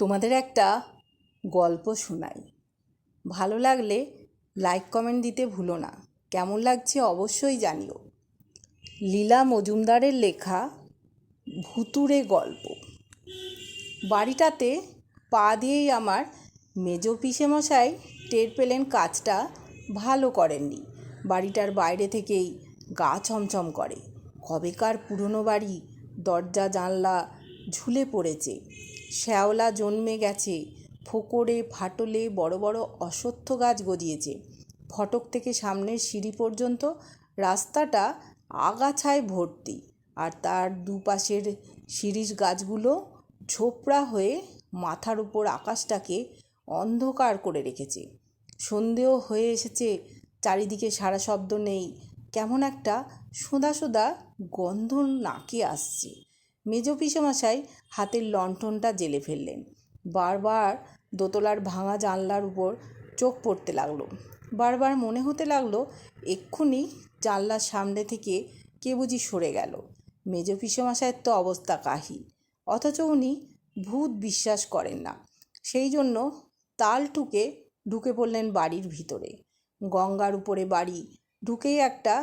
তোমাদের একটা গল্প শোনাই। ভালো লাগলে লাইক কমেন্ট দিতে ভুলো না। কেমন লাগছে অবশ্যই জানিও। লীলা মজুমদারের লেখা ভুতুড়ে গল্প। বাড়িটাতে পা দিয়েই আমার মেজ পিসেমশাই টের পেলেন কাজটা ভালো করেননি। বাড়িটার বাইরে থেকেই গা ছমছম করে। কবেকার পুরনো বাড়ি, দরজা, জানলা ঝুলে পড়েছে। শ্যাওলা জন্মে গেছে, ফোকরে, ফাটলে বড় বড় অশ্বত্থ গাছ গজিয়েছে। ফটক থেকে সামনের সিঁড়ি পর্যন্ত রাস্তাটা আগাছায় ভর্তি আর তার দুপাশের শিরীষ গাছগুলো ঝোপড়া হয়ে মাথার উপর আকাশটাকে অন্ধকার করে রেখেছে। সন্ধেও হয়ে এসেছে, চারিদিকে সারা শব্দ নেই, কেমন একটা সোঁদা সোঁদা গন্ধ নাকে আসছে। মেজ পিসেমশাই হাতের লণ্ঠনটা জ্বেলে ফেললেন। বারবার দোতলার ভাঙা জানলার উপর চোখ পড়তে লাগল। বারবার মনে হতে লাগল, এক্ষুনি জানলার সামনে থেকে কে বুঝি সরে গেল। মেজ পিসেমশাইয়ের তো অবস্থা কাহি, অথচ উনি ভূত বিশ্বাস করেন না। সেই জন্য তাল টুকে ঢুকে পড়লেন বাড়ির ভিতরে। গঙ্গার উপরে বাড়ি ঢুকেই একটা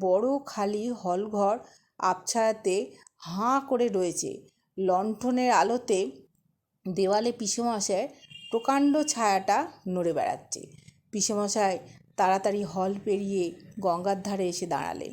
বড় খালি হলঘর আবছায়াতে হাঁ করে রয়েছে। লণ্ঠনের আলোতে দেওয়ালে পিসেমশায় প্রকাণ্ড ছায়াটা নড়ে বেড়াচ্ছে। পিসেমশায় তাড়াতাড়ি হল পেরিয়ে গঙ্গার ধারে এসে দাঁড়ালেন।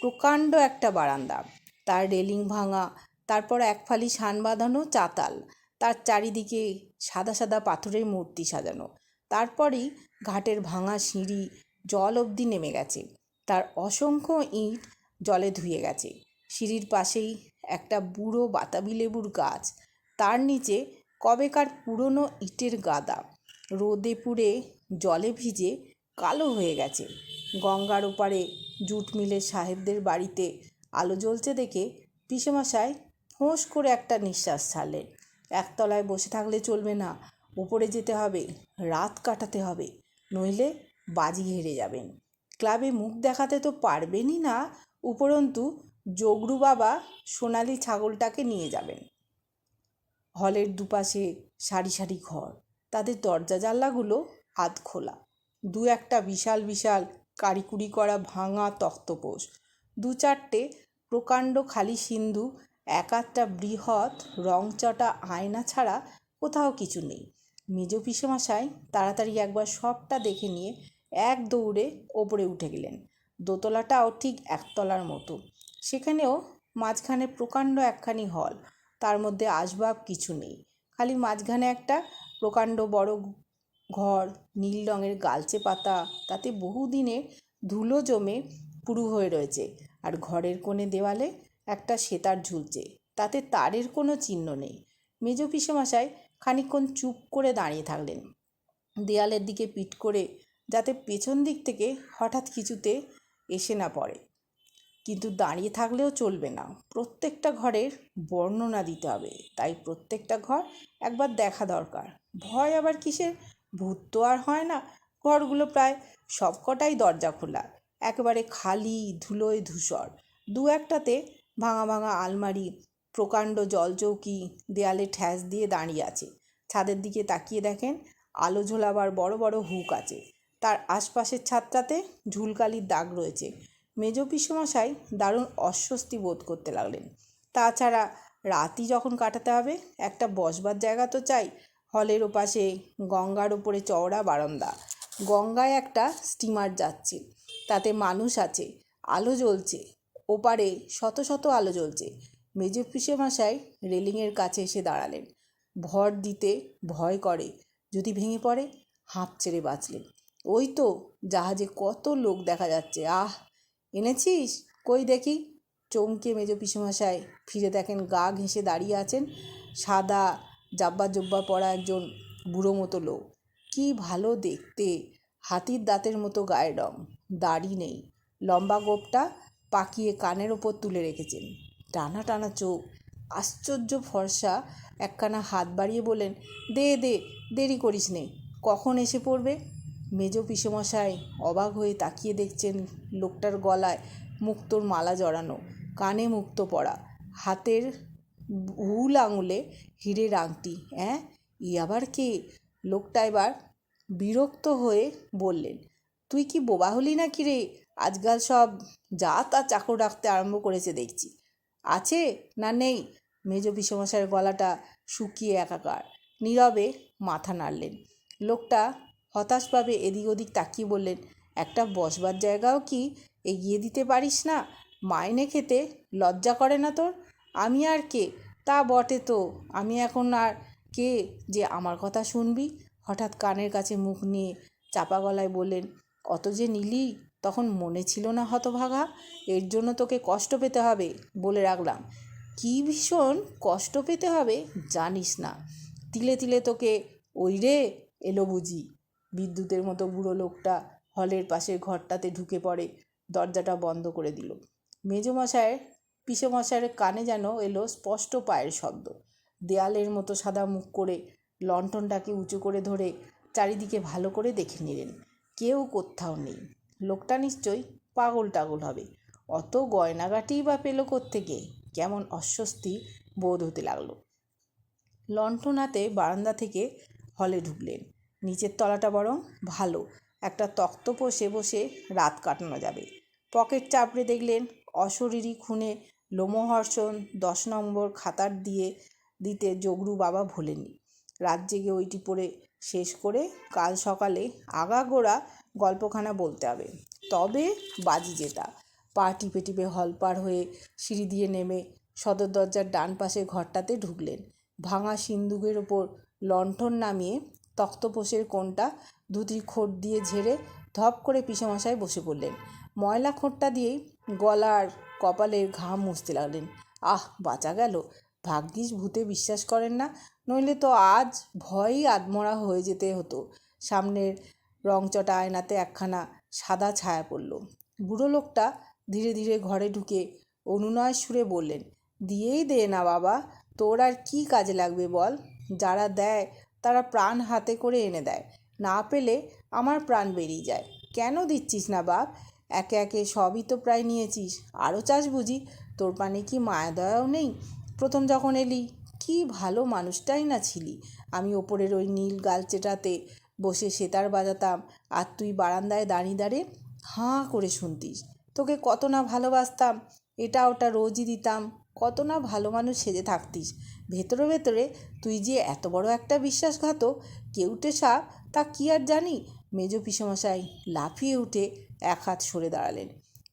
প্রকাণ্ড একটা বারান্দা। তার রেলিং ভাঙা, তারপর এক ফালি সান বাঁধানো চাতাল। তার চারিদিকে সাদা সাদা পাথরের মূর্তি সাজানো। তারপরেই ঘাটের ভাঙা সিঁড়ি জল অবধি নেমে গেছে। তার অসংখ্য ইঁট জলে ধুয়ে গেছে। সিঁড়ির পাশেই একটা বুড়ো বাতাবি লেবুর গাছ। তার নিচে কবেকার পুরনো ইটের গাদা। রোদে পুড়ে জলে ভিজে কালো হয়ে গেছে। গঙ্গার ওপারে জুট মিলের সাহেবদের বাড়িতে আলো জ্বলছে দেখে পিসেমশাই ফোঁস করে একটা নিঃশ্বাস ছাড়লেন। একতলায় বসে থাকলে চলবে না উপরে যেতে হবে, রাত কাটাতে হবে, নইলে বাজি হেরে যাবেন। ক্লাবে মুখ দেখাতে তো পারবেনই না, উপরন্তু যোগরু বাবা সোনালি ছাগলটাকে নিয়ে যাবেন। হলের দুপাশে সারি সারি ঘর। তাদের দরজা জানলাগুলো আধ খোলা। দু একটা বিশাল বিশাল কারিকুরি করা ভাঙা তক্তপোষ। দু চারটে প্রকাণ্ড খালি সিন্ধু, এক একটা বৃহৎ রংচটা আয়না ছাড়া কোথাও কিছু নেই। মেজ পিসেমশাই তাড়াতাড়ি একবার সবটা দেখে নিয়ে এক দৌড়ে ওপরে উঠে গেলেন। দোতলাটাও ঠিক একতলার মতো। সেখানেও মাঝখানে প্রকাণ্ড একখানি হল। তার মধ্যে আসবাব কিছু নেই। খালি মাঝখানে একটা প্রকাণ্ড বড় ঘর, নীল রঙের গালচে পাতা, তাতে বহুদিনে ধুলো জমে পুরু হয়ে রয়েছে। আর ঘরের কোণে দেওয়ালে একটা সেতার ঝুলছে। তাতে তারের কোনো চিহ্ন নেই। মেজ পিসেমশাই খানিকক্ষণ চুপ করে দাঁড়িয়ে থাকলেন। দেয়ালের দিকে পিঠ করে যাতে পেছন দিক থেকে হঠাৎ কিছুতে এসে না পড়ে। কিন্তু দাঁড়িয়ে থাকলেও চলবে না। প্রত্যেকটা ঘরের বর্ণনা দিতে হবে, তাই প্রত্যেকটা ঘর একবার দেখা দরকার। ভয় আবার কিসের? ভূত তো আর হয় না। ঘরগুলো প্রায় সবকটাই দরজা খোলা, একেবারে খালি ধুলোয় ধূসর। দু একটাতে ভাঙা ভাঙা আলমারি, প্রকাণ্ড জলচৌকি, দেয়ালে ঠ্যাস দিয়ে দাঁড়িয়ে আছে। ছাদের দিকে তাকিয়ে দেখেন আলো ঝোলাবার বড় বড় হুক আছে। তার আশপাশের ছাদটাতে ঝুলকালির দাগ রয়েছে। মেজ পিসেমশাই দারুণ অস্বস্তি বোধ করতে লাগলেন। তাছাড়া রাতই যখন কাটাতে হবে, একটা বসবার জায়গা তো চাই। হলের ওপাশে গঙ্গার ওপরে চওড়া বারান্দা। গঙ্গায় একটা স্টিমার যাচ্ছে। তাতে মানুষ আছে। আলো জ্বলছে। ওপারে শত শত আলো জ্বলছে। মেজ পিসেমশাই রেলিংয়ের কাছে এসে দাঁড়ালেন। ভর দিতে ভয় করে। যদি ভেঙে পড়ে, হাঁপ ছেড়ে বাঁচলেন। ওই তো জাহাজে কত লোক দেখা যাচ্ছে। আহ! এনেছিস? কই দেখি। চমকে মেজ পিসেমশাই ফিরে দেখেন গা ঘেঁষে দাঁড়িয়ে আছেন সাদা জাব্বা জব্বা পরা একজন বুড়ো মতো লোক। কী ভালো দেখতে। হাতির দাঁতের মতো গায়ের রং। দাড়ি নেই। লম্বা গোপটা পাকিয়ে কানের ওপর তুলে রেখেছেন। টানা টানা চোখ। আশ্চর্য ফর্সা। একখানা হাত বাড়িয়ে বলেন দে দে, দেরি করিস নে। কখন এসে পড়বে? মেজ পিসেমশাই অবাক হয়ে তাকিয়ে দেখছেন লোকটার গলায় মুক্তোর মালা জড়ানো, কানে মুক্তো পরা, হাতের হুল আঙুলে হীরের আংটি। অ্যাঁ? ই আবার কে? লোকটা এবার বিরক্ত হয়ে বললেন, তুই কি বোবা হলি না কি রে? আজকাল সব যা তা চাকর রাখতে আরম্ভ করেছে দেখছি। আছে না নেই? মেজ পিসমশাইয়ের গলাটা শুকিয়ে একাকার, নীরবে মাথা নাড়লেন। লোকটা হতাশভাবে এদিক ওদিক তাকিয়ে বললেন, একটা বসবার জায়গাও কি এগিয়ে দিতে পারিস না? মাইনে খেতে লজ্জা করে না তোর? আমি আর কে? তা বটে তো। আমি এখন আর কে যে আমার কথা শুনবি? হঠাৎ কানের কাছে মুখ নিয়ে চাপা গলায় বললেন অত যে নিলি, তখন মনে ছিল না হতভাগা। এর জন্য তোকে কষ্ট পেতে হবে বলে রাখলাম। কী ভীষণ কষ্ট পেতে হবে জানিস না। তিলে তিলে তোকে ওই রে এলো বুঝি। বিদ্যুতের মতো বুড়ো লোকটা হলের পাশের ঘরটাতে ঢুকে পড়ে, দরজাটা বন্ধ করে দিল। মেজমশায়ের, পিসেমশায়ের কানে যেন এলো স্পষ্ট পায়ের শব্দ। দেয়ালের মতো সাদা মুখ করে লণ্ঠনটাকে উঁচু করে ধরে চারিদিকে ভালো করে দেখে নিলেন, কেউ কোথাও নেই। লোকটা নিশ্চয়ই পাগল টাগল হবে। অত গয়নাগাটিই বা পেল থেকে কেমন অস্বস্তি বোধ হতে লাগল। লণ্ঠনাতে বারান্দা থেকে হলে ঢুকলেন। নিচের তলাটা বরং ভালো। একটা তক্ত বসে বসে রাত কাটানো যাবে। পকেট চাপড়ে দেখলেন অশরীরী খুনে লোমহর্ষণ দশ নম্বর খাতার দিয়ে দিতে জগরু বাবা ভোলেনি রাত জেগে ওইটি পড়ে শেষ করে কাল সকালে আগাগোড়া গল্পখানা বলতে হবে। তবে বাজি জেতা। পা টিপে টিপে হল পার হয়ে সিঁড়ি দিয়ে নেমে সদর দরজার ডান পাশে ঘরটাতে ঢুকলেন। ভাঙা সিন্দুকের ওপর লণ্ঠন নামিয়ে তক্তপোষের কোণটা ধুতি খোট দিয়ে ঝেড়ে ধপ করে পিসেমশায় বসে পড়লেন। ময়লা খোঁটটা দিয়েই গলার কপালের ঘাম মুছতে লাগলেন। আহ, বাঁচা গেল। ভাগ্যিস ভূতে বিশ্বাস করেন না, নইলে তো আজ ভয়ই আদমরা হয়ে যেতে হতো। সামনের রংচটা আয়নাতে একখানা সাদা ছায়া পড়ল। বুড়ো লোকটা ধীরে ধীরে ঘরে ঢুকে অনুনয় সুরে বললেন, দিয়েই দে না বাবা, তোর আর কি কাজে লাগবে বল? যারা দেয় তারা প্রাণ হাতে করে এনে দেয়। না পেলে আমার প্রাণ বেরিয়ে যায়। কেন দিচ্ছিস না বাপ? একে একে সবই তো প্রায় নিয়েছিস। আরও চাস বুঝি। তোর পানে কি মায়া দয়াও নেই? প্রথম যখন এলি, কি ভালো মানুষটাই না ছিলি। আমি ওপরের ওই নীল গালচেটাতে বসে সেতার বাজাতাম। আর তুই বারান্দায় দাঁড়িয়ে দাঁড়িয়ে হাঁ করে শুনতিস। তোকে কত না ভালোবাসতাম। এটা ওটা রোজই দিতাম। কত না ভালো মানুষ সেজে থাকতিস। ভেতরে ভেতরে তুই যে এত বড় একটা বিশ্বাসঘাতক, কেউটে সাপ, তা কি আর জানি? মেজ পিসমশাই লাফিয়ে উঠে এক হাত সরে দাঁড়ালেন।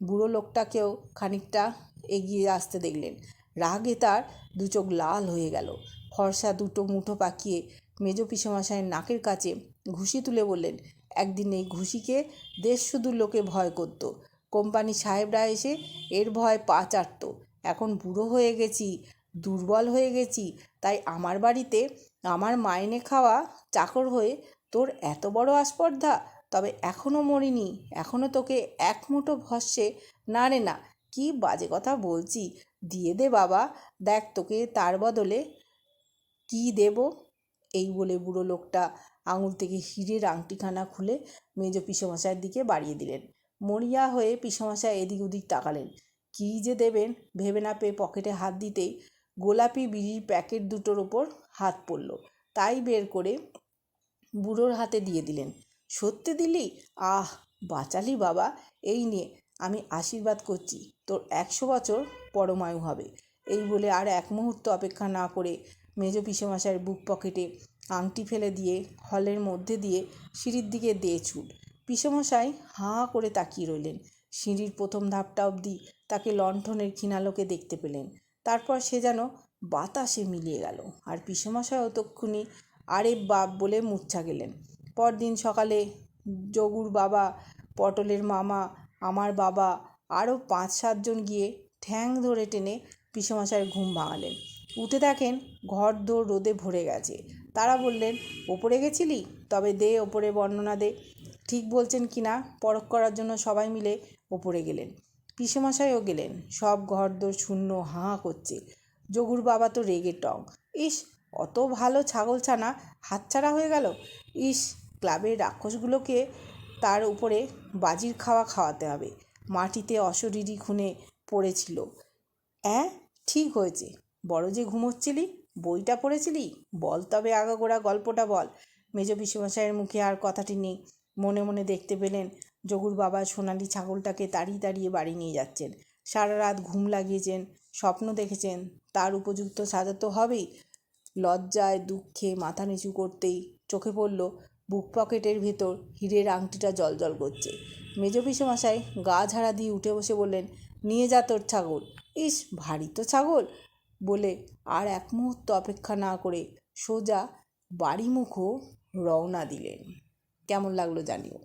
বুড়ো লোকটাকেও খানিকটা এগিয়ে আসতে দেখলেন। রাগে তার দু চোখ লাল হয়ে গেল। ফর্সা দুটো মুঠো পাকিয়ে মেজ পিসমশাইয়ের নাকের কাছে ঘুষি তুলে বললেন, একদিন এই ঘুষিকে দেশ শুধু লোকে ভয় করত। কোম্পানি সাহেবরা এসে এর ভয় পা চাটত। এখন বুড়ো হয়ে গেছি দুর্বল হয়ে গেছি, তাই আমার বাড়িতে আমার মাইনে খাওয়া চাকর হয়ে তোর এত বড় আস্পর্ধা, তবে এখনও মরিনি এখনও তোকে এক মুঠো ভস্যে না না কি বাজে কথা বলছি, দিয়ে দে বাবা, দেখ তোকে তার বদলে কি দেব? এই বলে বুড়ো লোকটা আঙুল থেকে হিরের আংটিখানা খুলে মেজ পিসমশাইয়ের দিকে বাড়িয়ে দিলেন। মরিয়া হয়ে পিসমশাই এদিক ওদিক তাকালেন। কী যে দেবেন, ভেবে না পেয়ে পকেটে হাত দিতেই গোলাপি বিড়ির প্যাকেট দুটোর ওপর হাত পড়ল। তাই বের করে বুড়োর হাতে দিয়ে দিলেন। সত্যি দিলি? আহ, বাঁচালি বাবা। এই নিয়ে আমি আশীর্বাদ করছি। তোর একশো বছর পরমায়ু হবে। এই বলে আর এক মুহূর্ত অপেক্ষা না করে মেজ পিসেমশাইয়ের বুক পকেটে আংটি ফেলে দিয়ে হলের মধ্যে দিয়ে সিঁড়ির দিকে দে ছুট। পিসেমশাই হাঁ করে তাকিয়ে রইলেন। সিঁড়ির প্রথম ধাপটা অবধি তাকে লণ্ঠনের ক্ষীণালোকে দেখতে পেলেন। তারপর সে যেন বাতাসে মিলিয়ে গেল। আর পিসেমশাই অতক্ষণি আরে বাপ বলে মূর্ছা গেলেন। পরদিন সকালে জগুর বাবা, পটলের মামা, আমার বাবা, আরও পাঁচ সাতজন গিয়ে ঠ্যাং ধরে টেনে পিসেমশাইয়ের ঘুম ভাঙালেন। উঠে দেখেন ঘর দৌড় রোদে ভরে গেছে। তারা বললেন, ওপরে গেছিলি? তবে দে ওপরে বর্ণনা দে। ঠিক বলছেন কি না? পরখ করার জন্য সবাই মিলে ওপরে গেলেন। পিসেমশাইও গেলেন। সব ঘরদোর শূন্য হাঁ করছে। জগুর বাবা তো রেগে টং। ইস অত ভালো ছাগল ছানা হাতছাড়া হয়ে গেল। ইস, ক্লাবের রাক্ষসগুলোকে তার উপরে বাজির খাওয়া খাওয়াতে হবে। মাটিতে অশরীরী খুনে পড়েছিল। অ্যাঁ, ঠিক হয়েছে। বড় যে ঘুমোচ্ছিলি, বইটা পড়েছিলি? বল তবে আগাগোড়া গল্পটা বল। মেজ পিসেমশাইয়ের মুখে আর কথাটি নেই। মনে মনে দেখতে পেলেন যোগুর বাবা সোনালি ছাগলটাকে তাড়িয়ে তাড়িয়ে বাড়ি নিয়ে যাচ্ছেন। সারা রাত ঘুম লাগিয়েছেন, স্বপ্ন দেখেছেন, তার উপযুক্ত সাজা তো হবেই। লজ্জায়, দুঃখে, মাথা নিচু করতেই চোখে পড়ল বুক পকেটের ভেতর হীরের আংটিটা জলজল করছে। মেজ পিসেমশাই গা ঝাড়া দিয়ে উঠে বসে বললেন, নিয়ে যা তোর ছাগল। ইস, ভারী তো ছাগল! বলে আর এক মুহূর্ত অপেক্ষা না করে সোজা বাড়িমুখো রওনা দিলেন। কেমন লাগল জানিও।